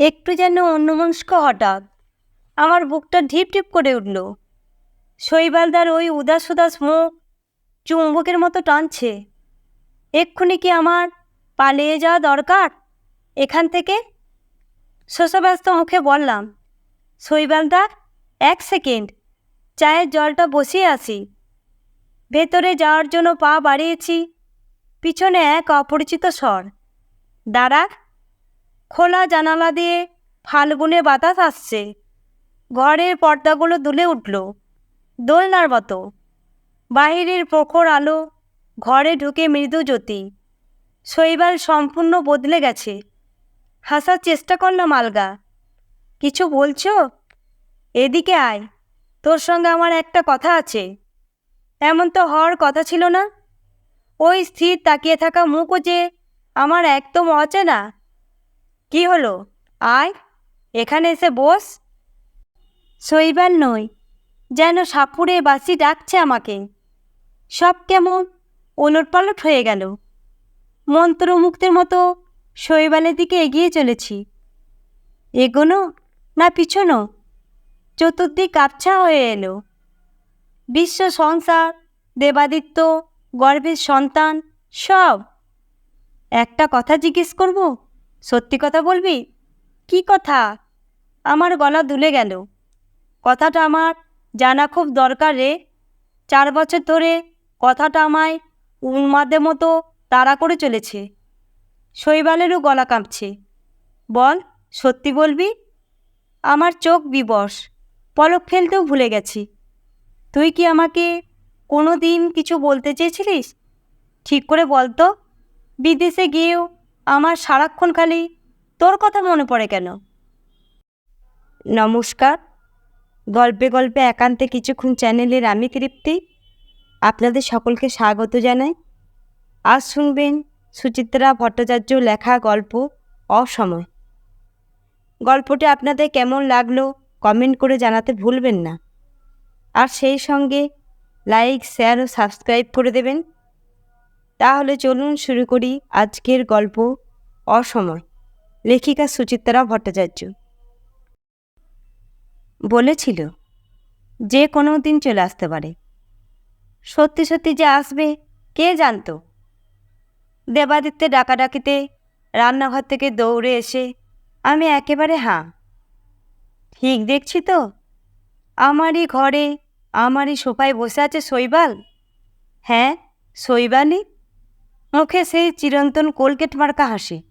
একটু যেন অন্যমনস্ক হঠাৎ। আমার বুকটা ঢিপ ঢিপ করে উঠল। শৈবালদার ওই উদাস উদাস মুখ চুম্বকের মতো টানছে। এক্ষুনি কি আমার পালিয়ে যাওয়া দরকার? এখান থেকে? শোষাব্যস্ত মুখে বললাম, শৈবালদা, এক সেকেন্ড, চায়ের জলটা বসিয়ে আসি। ভেতরে যাওয়ার জন্য পা বাড়িয়েছি। পিছনে এক অপরিচিত স্বর, দাঁড়া। খোলা জানালা দিয়ে ফাল্গুনে বাতাস আসছে। ঘরের পর্দাগুলো দুলে উঠল। দোলনার মতো। বাহিরের প্রখর আলো ঘরে ঢুকে মৃদু জ্যোতি। শৈবাল সম্পূর্ণ বদলে গেছে। হাসার চেষ্টা করলাম আলগা কিছু বলছো? এদিকে আয়। তোর সঙ্গে আমার একটা কথা আছে। এমন তো হওয়ার কথা ছিল না। ওই স্থির তাকিয়ে থাকা মুখও যে আমার একদম অচেনা। কি হলো? আয়, এখানে এসে বস। শৈবাল নই, যেন সাপুড়ে বাসি ডাকছে আমাকে। সব কেমন? ওলটপালট হয়ে গেল। মন্ত্রমুক্তের মতো শৈবালের দিকে এগিয়ে চলেছি। এগোনো না পিছনো? চতুর্দিক কাপছা হয়ে এলো। বিশ্ব সংসার, দেবাদিত্য, গর্ভের সন্তান, সব। একটা কথা জিজ্ঞেস করব? সত্যি কথা বলবি? কি কথা? আমার গলা দুলে গেল। কথাটা আমার জানা খুব দরকার রে। চার বছর ধরে কথাটা আমায় উন্মাদের মতো তাড়া করে চলেছে। শৈবালেরও গলা কাঁপছে। বল, সত্যি বলবি? আমার চোখ বিবশ, পলক ফেলতেও ভুলে গেছি। তুই কি আমাকে কোনো দিন কিছু বলতে চেয়েছিলিস? ঠিক করে বল তো। বিদেশে গিয়েও আমার সারাক্ষণ খালি তোর কথা মনে পড়ে কেন? নমস্কার। গল্পে গল্পে একান্তে কিছুক্ষণ চ্যানেলের আমি তৃপ্তি। আপনাদের সকলকে স্বাগত জানাই। আজ শুনবেন সুচিত্রা ভট্টাচার্য লেখা গল্প অসময়। গল্পটি আপনাদের কেমন লাগল কমেন্ট করে জানাতে ভুলবেন না। আর সেই সঙ্গে লাইক, শেয়ার ও সাবস্ক্রাইব করে দেবেন। তাহলে চলুন শুরু করি আজকের গল্প অসময়। লেখিকা সুচিত্রা ভট্টাচার্য। বলেছিল, যে কোনো দিন চলে আসতে পারে। সত্যি সত্যি যে আসবে, কে জানতো? দেবাদিত্যে ডাকাডাকিতে রান্নাঘর থেকে দৌড়ে এসে আমি একেবারে হাঁ ঠিক দেখছি তো। আমারই ঘরে, আমারই সোফায় বসে আছে শৈবাল? হ্যাঁ শৈবালই? মুখে সেই চিরন্তন কোলগেট মার্কা হাসি।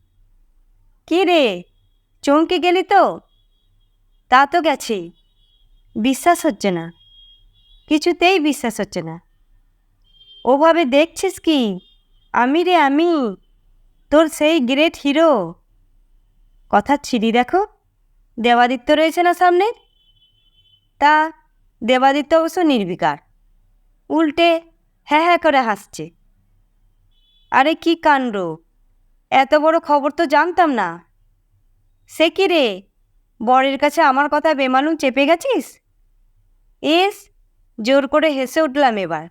কী রে, চমকে গেলি তো? তা তো গেছি। বিশ্বাস হচ্ছে না। কিছুতেই বিশ্বাস হচ্ছে না। ওভাবে দেখছিস কি? আমি রে আমি, তোর সেই গ্রেট হিরো। কথা ছিড়ি দেখো। দেবাদিত্য রয়েছে না সামনে? তা দেবাদিত্য অবশ্য নির্বিকার। উল্টে হ্যাঁ হ্যাঁ করে হাসছে। আরে কি কাণ্ড? এত বড় খবর তো জানতাম না। সে কি রে? বরের কাছে আমার কথা বেমালুম চেপে গেছিস? এস জোর করে হেসে উঠলাম এবার।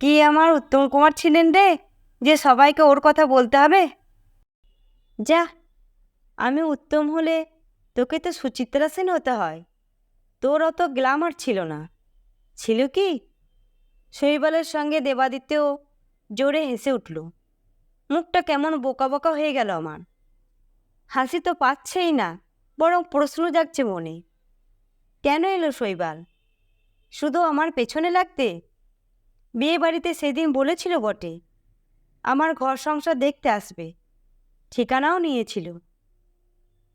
কি আমার উত্তম কুমার ছিলেন রে, যে সবাইকে ওর কথা বলতে হবে? যা, আমি উত্তম হলে তোকে তো সুচিত্রা সেন হতে হয়। তোর অত গ্ল্যামার ছিল না। ছিল কি? শৈবালের সঙ্গে দেবাদিত্যও জোরে হেসে উঠল। মুখটা কেমন বোকা বোকা হয়ে গেল আমার। হাসি তো পাচ্ছেই না, বরং প্রশ্ন জাগছে মনে। কেন এলো শৈবাল? শুধু আমার পেছনে লাগতে? বিয়ে বাড়িতে সেদিন বলেছিল বটে, আমার ঘর সংসার দেখতে আসবে, ঠিকানাও নিয়েছিল।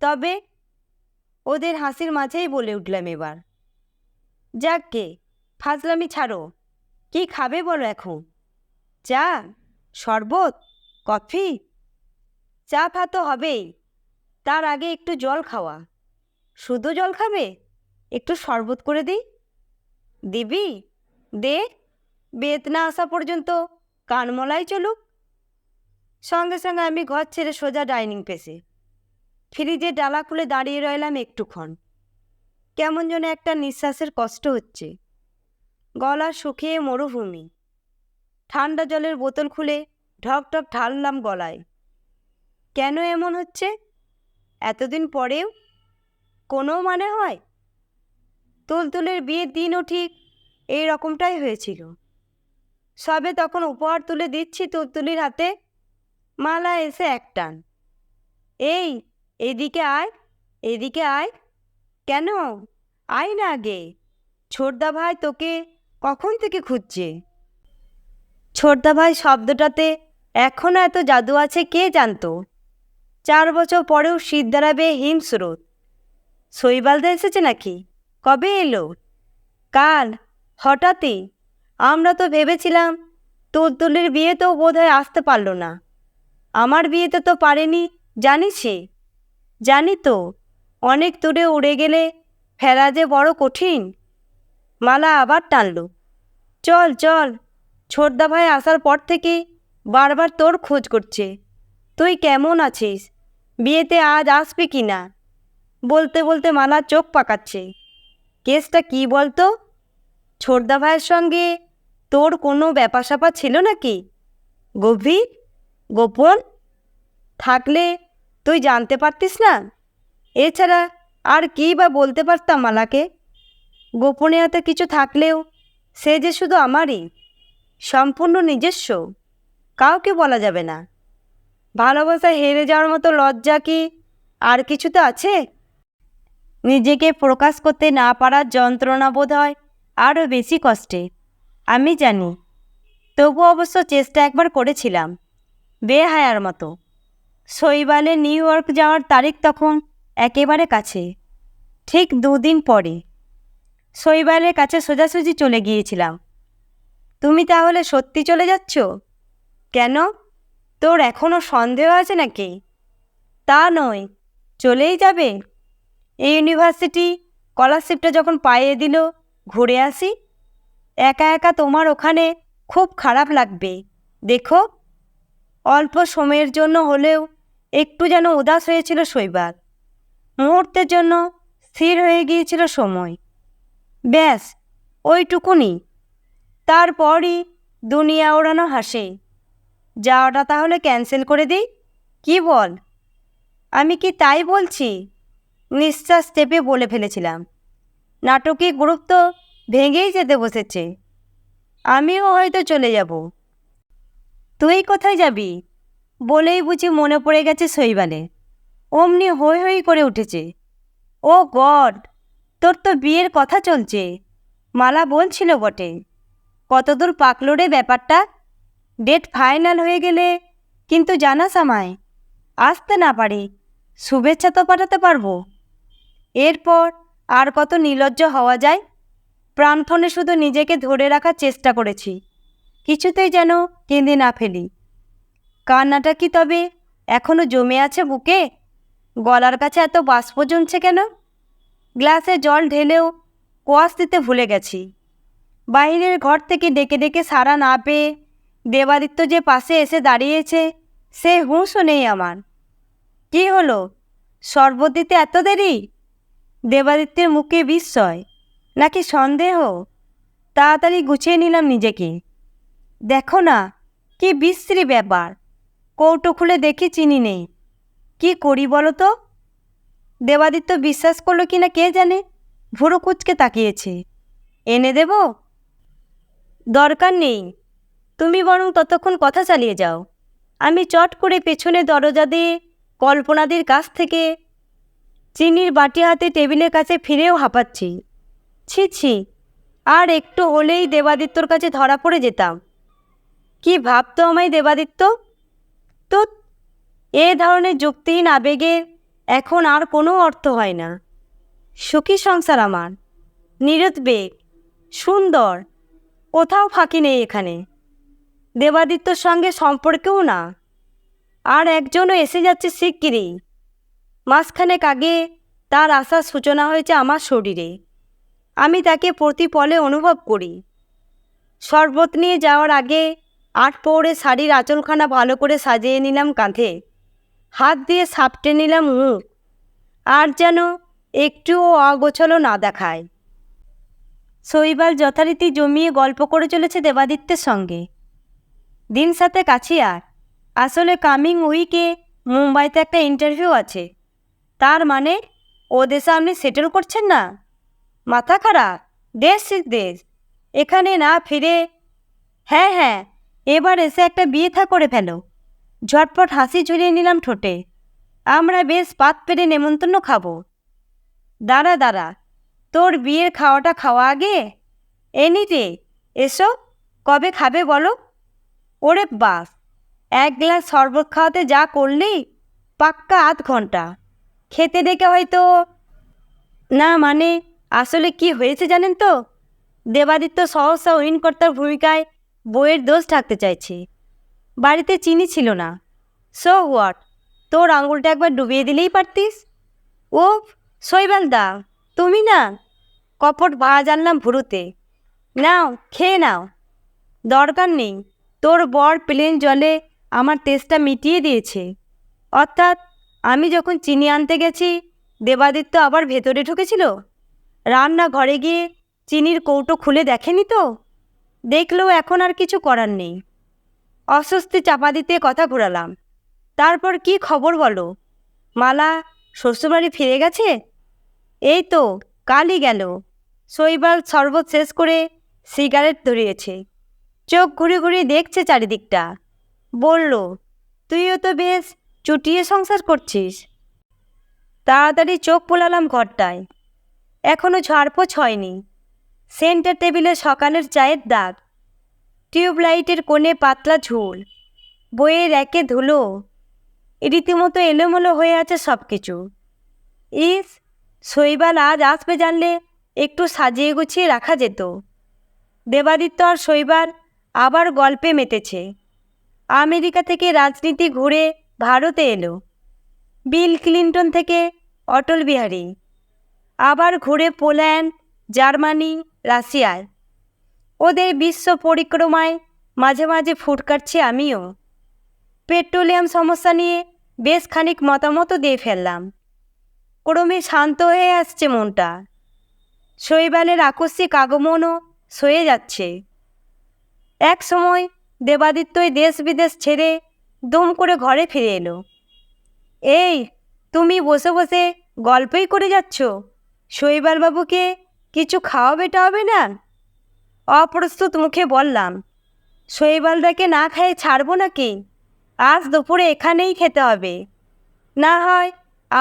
তবে ওদের হাসির মাঝেই বলে উঠলাম এবার। যাককে ফাজলামি ছাড়ো, কি খাবে বলো এখন? চা, শরবত, কফি? চা ফা তো হবেই। তার আগে একটু জল খাওয়া। শুধু জল খাবে? একটু শরবত করে দিই? দিবি? দে। বেত না আসা পর্যন্ত কানমলাই চলুক। সঙ্গে সঙ্গে আমি ঘর ছেড়ে সোজা ডাইনিং পেসে। ফ্রিজে ডালা খুলে দাঁড়িয়ে রইলাম একটুক্ষণ। কেমন যেন একটা নিঃশ্বাসের কষ্ট হচ্ছে। গলা শুকিয়ে মরুভূমি। ঠান্ডা জলের বোতল খুলে ঢক ঢক ঢাললাম গলায়। কেন এমন হচ্ছে? এতদিন পরেও? কোনো মানে হয়? তুলতুলের বিয়ের দিনও ঠিক এই রকমটাই হয়েছিল। সবে তখন উপহার তুলে দিচ্ছি তুলতুলির হাতে, মালা এসে এক টান। এই, এদিকে আয় এদিকে আয়। কেন? আয় না আগে ছোটদা ভাই তোকে কখন থেকে খুঁজছে? ছোটদা ভাই শব্দটাতে এখনও এত জাদু আছে কে জানতো? চার বছর পরেও শীত দাঁড়াবে হিমস্রোত। শৈবালদা এসেছে নাকি? কবে এলো? কাল? হঠাৎই? আমরা তো ভেবেছিলাম তুলতুলির বিয়েতেও বোধহয় আসতে পারল না। আমার বিয়েতে তো পারেনি জানিসই জানি তো। অনেক দূরে উড়ে গেলে ফেরা যে বড় কঠিন? মালা আবার টানল। চল চল ছোটদা ভাই আসার পর থেকে বারবার তোর খোঁজ করছে। তুই কেমন আছিস? বিয়েতে আজ আসবি কি না? বলতে বলতে মালা চোখ পাকাচ্ছে। কেসটা কি বলতো? ছোটদা ভাইয়ের সঙ্গে তোর কোনো ব্যাপার স্যাপার ছিল নাকি? গভীর? গোপন? থাকলে তুই জানতে পারতিস না? এছাড়া আর কী বা বলতে পারতাম মালাকে? গোপনীয়তা কিছু থাকলেও সে যে শুধু আমারই। সম্পূর্ণ নিজস্ব। কাউকে বলা যাবে না। ভালোবাসা হেরে যাওয়ার মতো লজ্জা কি আর কিছু তো আছে? নিজেকে প্রকাশ করতে না পারার যন্ত্রণা বোধ হয় আরও বেশি কষ্টে। আমি জানি, তবু অবশ্য চেষ্টা একবার করেছিলাম, বেহায়ার মতো। শৈবালে নিউ ইয়র্ক যাওয়ার তারিখ তখন একেবারে কাছে, ঠিক দুদিন পরে। শৈবালের কাছে সোজাসুজি চলে গিয়েছিলাম। তুমি তাহলে সত্যি চলে যাচ্ছ? কেন? তোর এখনও সন্দেহ আছে নাকি? তা নয়, চলেই যাবে। এই ইউনিভার্সিটি স্কলারশিপটা যখন পাইয়ে দিল, ঘুরে আসি। একা একা তোমার ওখানে খুব খারাপ লাগবে। দেখো, অল্প সময়ের জন্য হলেও একটু যেন উদাস হয়েছিল শৈবাল। মুহূর্তের জন্য স্থির হয়ে গিয়েছিল সময়। ব্যাস, ওইটুকুনি। তারপরই দুনিয়া ওড়ানো হাসে। যাওয়াটা তাহলে ক্যান্সেল করে দিই? কি বল? আমি কি তাই বলছি? নিঃশ্বাস চেপে বলে ফেলেছিলাম। নাটকে গুরুত্ব ভেঙেই যেতে বসেছে। আমিও হয়তো চলে যাব। তুই কোথায় যাবি? বলেই বুঝি মনে পড়ে গেছে শৈবালে। অমনি হই হই করে উঠেছে। ও গড, তোর তো বিয়ের কথা চলছে। মালা বলছিল বটে। কতদূর পাকলো রে ব্যাপারটা? ডেট ফাইনাল হয়ে গেলে কিন্তু জানাস আমায় আসতে না পারি, শুভেচ্ছা তো পাঠাতে পারব। এরপর আর কত নির্লজ্জ হওয়া যায়? প্রাণপণে শুধু নিজেকে ধরে রাখার চেষ্টা করেছি। কিছুতেই যেন কেঁদে না ফেলি। কান্নাটা কি তবে এখনও জমে আছে বুকে? গলার কাছে এত বাষ্প জমছে কেন? গ্লাসে জল ঢেলেও কোয়াশ দিতে ভুলে গেছি। বাইরের ঘর থেকে ডেকে ডেকে সারা না পেয়ে দেবাদিত্য যে পাশে এসে দাঁড়িয়েছে, সে হুঁশও নেই আমার। কি হলো? শরবত দিতে এত দেরি? দেবাদিত্যের মুখে বিস্ময়, নাকি সন্দেহ? তাড়াতাড়ি গুছিয়ে নিলাম নিজেকে। দেখো না, কি বিশ্রী ব্যাপার, কৌটো খুলে দেখি চিনি নেই। কি করি বলো তো? দেবাদিত্য বিশ্বাস করল কি না কে জানে? ভুরো কুচকে তাকিয়েছে। এনে দেব? দরকার নেই। তুমি বরং ততক্ষণ কথা চালিয়ে যাও। আমি চট করে পেছনে দরজা দিয়ে কল্পনাদের কাছ থেকে চিনির বাটি হাতে টেবিলের কাছে ফিরেও হাঁপাচ্ছি। ছি ছি, আর একটু হলেই দেবাদিত্যর কাছে ধরা পড়ে যেতাম। কি ভাবতো আমায় দেবাদিত্য? তো এ ধরনের যুক্তিহীন আবেগে এখন আর কোনো অর্থ হয় না। সুখী সংসার আমার। নিরুদ্বেগ, সুন্দর কোথাও ফাঁকি নেই এখানে। দেবাদিত্যর সঙ্গে সম্পর্কেও না। আর একজনও এসে যাচ্ছে শিগগিরই। মাসখানেক আগে তার আসার সূচনা হয়েছে আমার শরীরে। আমি তাকে প্রতি পলে অনুভব করি। শরবত নিয়ে যাওয়ার আগে আট পৌড়ে শাড়ির আঁচলখানা ভালো করে সাজিয়ে নিলাম কাঁধে। হাত দিয়ে সাপটে নিলাম মুখ। আর যেন একটুও অগোছলো না দেখায়। শৈবাল যথারীতি জমিয়ে গল্প করে চলেছে দেবাদিত্যের সঙ্গে। দিন সাথে কাছে আর। আসলে কামিং উইকে মুম্বাইতে একটা ইন্টারভিউ আছে। তার মানে ও দেশে আপনি সেটেল করছেন না? মাথা খারাপ। দেশ দেশ। এখানে না ফিরে হ্যাঁ হ্যাঁ এবার এসে একটা বিয়ে থা করে ফেলো। ঝটপট হাসি ঝুলিয়ে নিলাম ঠোঁটে। আমরা বেশ পাত পেরে নেমন্তন্ন খাব। দাঁড়া দাঁড়া। তোর বিয়ের খাওয়াটা খাওয়া আগে? এনি রে এসো, কবে খাবে বলো? ওরে বাস এক গ্লাস শরবত খাওয়াতে যা করলি, পাক্কা আধ ঘণ্টা। খেতে দেখে হয়তো, না মানে আসলে কি হয়েছে জানেন তো? দেবাদিত্য সহসা উইনকর্তার ভূমিকায় বইয়ের দোষ ঢাকতে চাইছে। বাড়িতে চিনি ছিল না। সো হোয়াট তোর আঙুলটা একবার ডুবিয়ে দিলেই পারতিস? ও শৈবালদা, তুমি না কপট ভাজ জানলাম ভুরুতে। নাও, খেয়ে নাও। দরকার নেই, তোর বর প্লেন জলে আমার তেজটা মিটিয়ে দিয়েছে। অর্থাৎ, আমি যখন চিনি আনতে গেছি, দেবাদিত্য আবার ভেতরে ঢুকেছিল? রান্না ঘরে গিয়ে চিনির কৌটো খুলে দেখেনি তো? দেখলেও এখন আর কিছু করার নেই। অস্বস্তি চাপা দিতে কথা ঘোরালাম। তারপর কি খবর বলো? মালা, শ্বশুরবাড়ি ফিরে গেছে? এই তো কালই গেল। শৈবাল শরবত শেষ করে সিগারেট ধরিয়েছে। চোখ ঘুরে ঘুরে দেখছে চারিদিকটা। বলল, তুইও তো বেশ চুটিয়ে সংসার করছিস। তাড়াতাড়ি চোখ পোলালাম ঘরটায়। এখনও ঝাড়পোছ হয়নি। সেন্টার টেবিলে সকালের চায়ের দাগ। টিউবলাইটের কোণে পাতলা ঝুল। বইয়ের একে ধুলো। রীতিমতো এলোমেলো হয়ে আছে সব কিছু ইস শৈবাল আজ আসবে জানলে একটু সাজিয়ে গুছিয়ে রাখা যেত। দেবাদিত্য আর শৈবাল আবার গল্পে মেতেছে। আমেরিকা থেকে রাজনীতি ঘুরে ভারতে এলো। বিল ক্লিন্টন থেকে অটল বিহারী। আবার ঘুরে পোল্যান্ড, জার্মানি, রাশিয়ায়। ওদের বিশ্ব পরিক্রমায় মাঝে মাঝে ফুট কাটছি আমিও। পেট্রোলিয়াম সমস্যা নিয়ে বেশ খানিক মতামতও দিয়ে ফেললাম। ক্রমে শান্ত হয়ে আসছে মনটা। শৈবালের আকস্মিক আগমনও সয়ে যাচ্ছে। এক সময় দেবাদিত্যই দেশ বিদেশ ছেড়ে দুম করে ঘরে ফিরে এলো। এই, তুমি বসে বসে গল্পই করে যাচ্ছ? শৈবালবাবুকে কিছু খাওয়াবে হবে না? অপ্রস্তুত মুখে বললাম, শৈবালদাকে না খেয়ে ছাড়বো নাকি? আজ দুপুরে এখানেই খেতে হবে। না হয়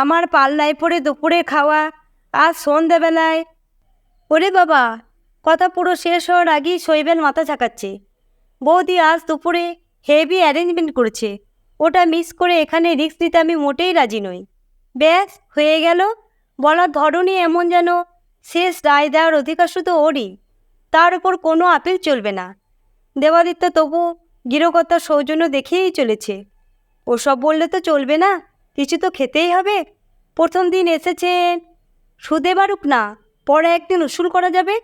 আমার পাল্লায় পড়ে দুপুরে খাওয়া আজ সন্ধেবেলায়। ওরে বাবা, কথা পুরো শেষ হওয়ার আগেই শৈবেল মাথা ঝাঁকাচ্ছে। বৌদি আজ দুপুরে হেভি অ্যারেঞ্জমেন্ট করেছে। ওটা মিস করে এখানে রিস্ক নিতে আমি মোটেই রাজি নই। ব্যাস, হয়ে গেল। বলার ধরনই এমন যেন শেষ রায় দেওয়ার অধিকার শুধু ওরই। তার উপর কোনো আপিল চলবে না। দেবাদিত্য তবু গৃহকর্তার সৌজন্য দেখেই চলেছে। ওসব বললে তো চলবে না। কিছু তো খেতেই হবে। প্রথম দিন এসেছেন। সুদে বারুক না, পরে একদিন উসুল করা যাবে।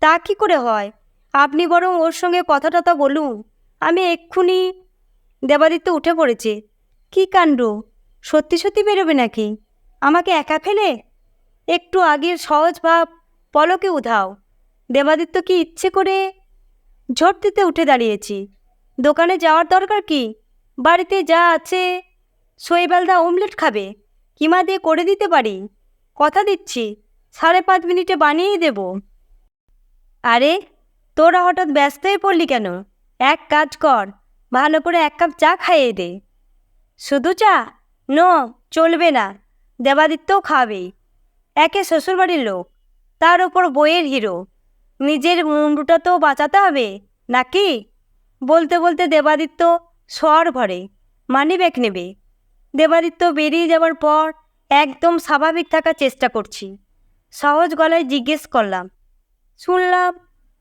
তা কি করে হয়? আপনি বরং ওর সঙ্গে কথা টথা বলুন। আমি এক্ষুনি দেবাদিত্য উঠে পড়েছে। কি কাণ্ড? সত্যি সত্যি বেরোবে নাকি? আমাকে একা ফেলে? একটু আগের সহজ ভাব, পলকে উধাও। দেবাদিত্য কি ইচ্ছে করে ঝোট দিতে উঠে দাঁড়িয়েছি। দোকানে যাওয়ার দরকার কি? বাড়িতে যা আছে শৈবালদা অমলেট খাবে। কিমা দিয়ে করে দিতে পারি? কথা দিচ্ছি, সাড়ে পাঁচ মিনিটে বানিয়েই দেব। আরে, তোরা হঠাৎ ব্যস্ত হয়ে পড়লি কেন? এক কাজ কর, ভালো করে এক কাপ চা খাইয়ে দে। শুধু চা? নো, চলবে না দেবাদিত্যও খাবেই একে শ্বশুরবাড়ির লোক, তার ওপর বইয়ের হিরো। নিজের মুন্ডুটা তো বাঁচাতে হবে, নাকি? বলতে বলতে দেবাদিত্য স্বর ভরে মানি ব্যাগ নেবে। দেবাদিত্য বেরিয়ে যাওয়ার পর একদম স্বাভাবিক থাকার চেষ্টা করছি। সহজ গলায় জিজ্ঞেস করলাম, শুনলাম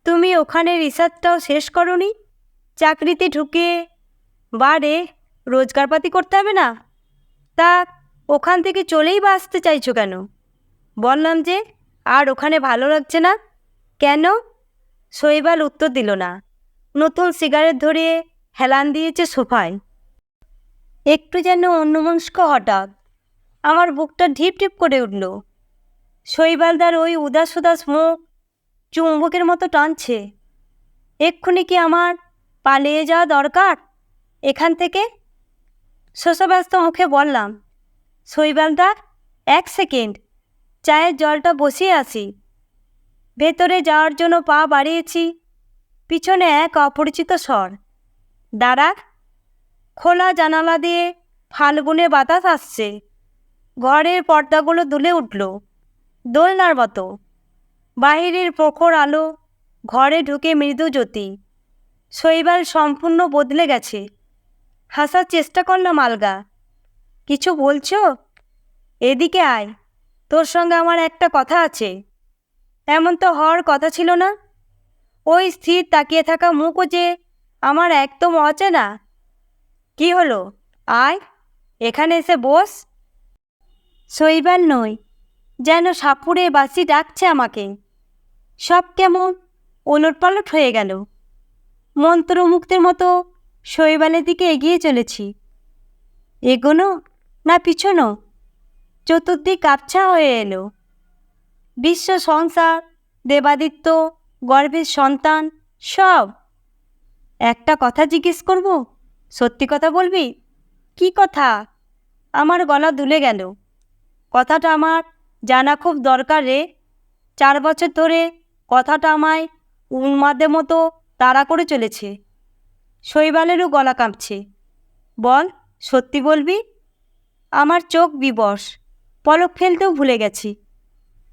তুমি ওখানে রিসার্চটাও শেষ করনি? চাকরিতে ঢুকে বারে রোজগারপাতি করতে হবে না? তা ওখান থেকে চলেই বা আসতে চাইছো কেন? বললাম যে, আর ওখানে ভালো লাগছে না। কেন? শৈবাল উত্তর দিল না। নতুন সিগারেট ধরে হেলান দিয়েছে সোফায়। একটু যেন অন্যমনস্ক হঠাৎ। আমার বুকটা ঢিপ ঢিপ করে উঠল। শৈবালদার ওই উদাস উদাস মুখ চুম্বকের মতো টানছে। এক্ষুনি কি আমার পালিয়ে যাওয়া দরকার? এখান থেকে? শোষাব্যস্ত মুখে বললাম শৈবালদা এক সেকেন্ড, চায়ের জলটা বসিয়ে আসি। ভেতরে যাওয়ার জন্য পা বাড়িয়েছি। পিছনে এক অপরিচিত স্বর, দাঁড়া। খোলা জানালা দিয়ে ফাল্গুনে বাতাস আসছে। ঘরের পর্দাগুলো দুলে উঠল। দোলনার মতো। বাহিরের প্রখর আলো ঘরে ঢুকে মৃদু জ্যোতি। শৈবাল সম্পূর্ণ বদলে গেছে। হাসার চেষ্টা করলাম আলগা কিছু বলছো? এদিকে আয়। তোর সঙ্গে আমার একটা কথা আছে। এমন তো হওয়ার কথা ছিল না। ওই স্থির তাকিয়ে থাকা মুখও যে আমার একদম অচেনা। কি হলো? আয়, এখানে এসে বস। শৈবাল নই, যেন সাপুড়ে বাসি ডাকছে আমাকে। সব কেমন ওলটপালট হয়ে গেল। মন্ত্রমুক্তের মতো শৈবালের দিকে এগিয়ে চলেছি। এগোনো না পিছনো? চতুর্দিক আবছা হয়ে এলো। বিশ্ব সংসার, দেবাদিত্য, গর্ভের সন্তান, সব। একটা কথা জিজ্ঞেস করব? সত্যি কথা বলবি? কি কথা? আমার গলা দুলে গেল। কথাটা আমার জানা খুব দরকার রে। চার বছর ধরে কথাটা আমায় উন্মাদের মতো তাড়া করে চলেছে। শৈবালেরও গলা কাঁপছে। বল, সত্যি বলবি? আমার চোখ বিবশ। পলক ফেলতেও ভুলে গেছি।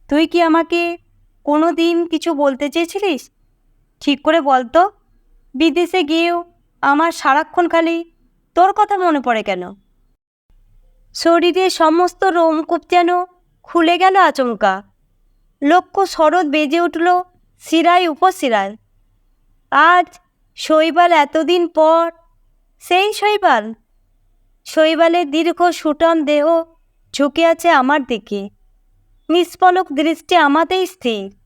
তুই কি আমাকে কোনো দিন কিছু বলতে চেয়েছিলিস? ঠিক করে বল তো। বিদেশে গিয়েও আমার সারাক্ষণ খালি তোর কথা মনে পড়ে কেন? শরীরে সমস্ত রোমকূপ যেন খুলে গেল আচমকা। লক্ষ্য শরৎ বেজে উঠল শিরায় উপশিরায়। আজ শৈবাল এতদিন পর, সেই শৈবাল? শৈবালের দীর্ঘ সুটন দেহ ঝুঁকে আছে আমার দিকে। নিষ্পলক দৃষ্টি আমাতেই স্থির।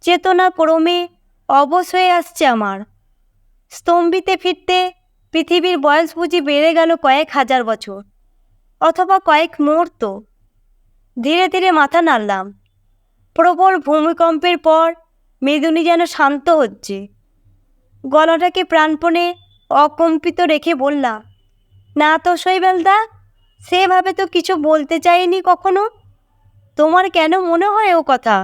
চেতনা ক্রমে অবশ হয়ে আসছে আমার। স্তম্ভিতে ফিরতে পৃথিবীর বয়স বুঝি বেড়ে গেল কয়েক হাজার বছর, অথবা কয়েক মুহূর্ত। ধীরে ধীরে মাথা নাড়লাম। প্রবল ভূমিকম্পের পর মেদুনি যেন শান্ত হচ্ছে। গলাটাকে প্রাণপণে অকম্পিত রেখে বললাম, না তো শৈবালদা সেভাবে তো কিছু বলতে চাইনি কখনো? তোমার কেন মনে হয় ও কথা?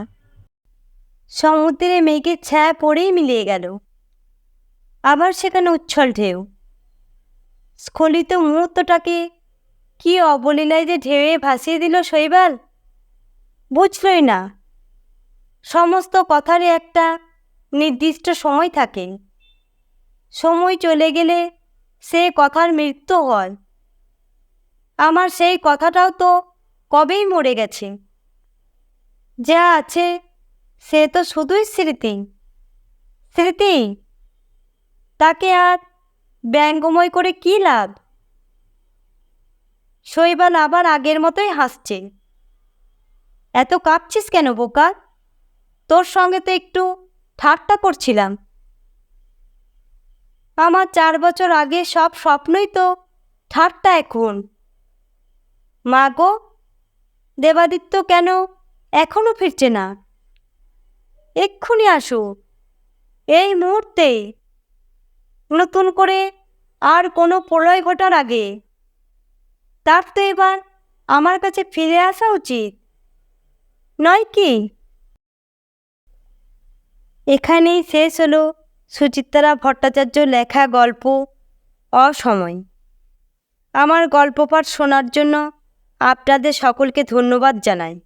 সমুদ্রে মেঘের ছায়া পড়েই মিলিয়ে গেল। আবার সেখানে উচ্ছল ঢেউ। স্খলিত মুহূর্তটাকে কি অবলীলায় যে ঢেউয়ে ভাসিয়ে দিল শৈবাল? বুঝলই না। সমস্ত কথারই একটা নির্দিষ্ট সময় থাকে। সময় চলে গেলে সে কথার মৃত্যু হয়। আমার সেই কথাটাও তো কবেই মরে গেছে। যা আছে সে তো শুধুই স্মৃতি। স্মৃতি? তাকে আর ব্যঙ্গময় করে কী লাভ? শৈবাল আবার আগের মতোই হাসছে। এত কাঁপছিস কেন বোকা? তোর সঙ্গে তো একটু ঠাট্টা করছিলাম। আমার চার বছর আগে সব স্বপ্নই তো ঠাট্টা এখন। মা গো দেবাদিত্য কেন এখনও ফিরছে না? এক্ষুনি আসো। এই মুহূর্তে নতুন করে আর কোনো প্রলয় ঘটার আগে। তার তো এবার আমার কাছে ফিরে আসা উচিত। নয় কি? এখানেই শেষ হলো সুচিত্রা ভট্টাচার্য লেখা গল্প অসময়। আমার গল্প পাঠ শোনার জন্য আপনাদের সকলকে ধন্যবাদ জানাই।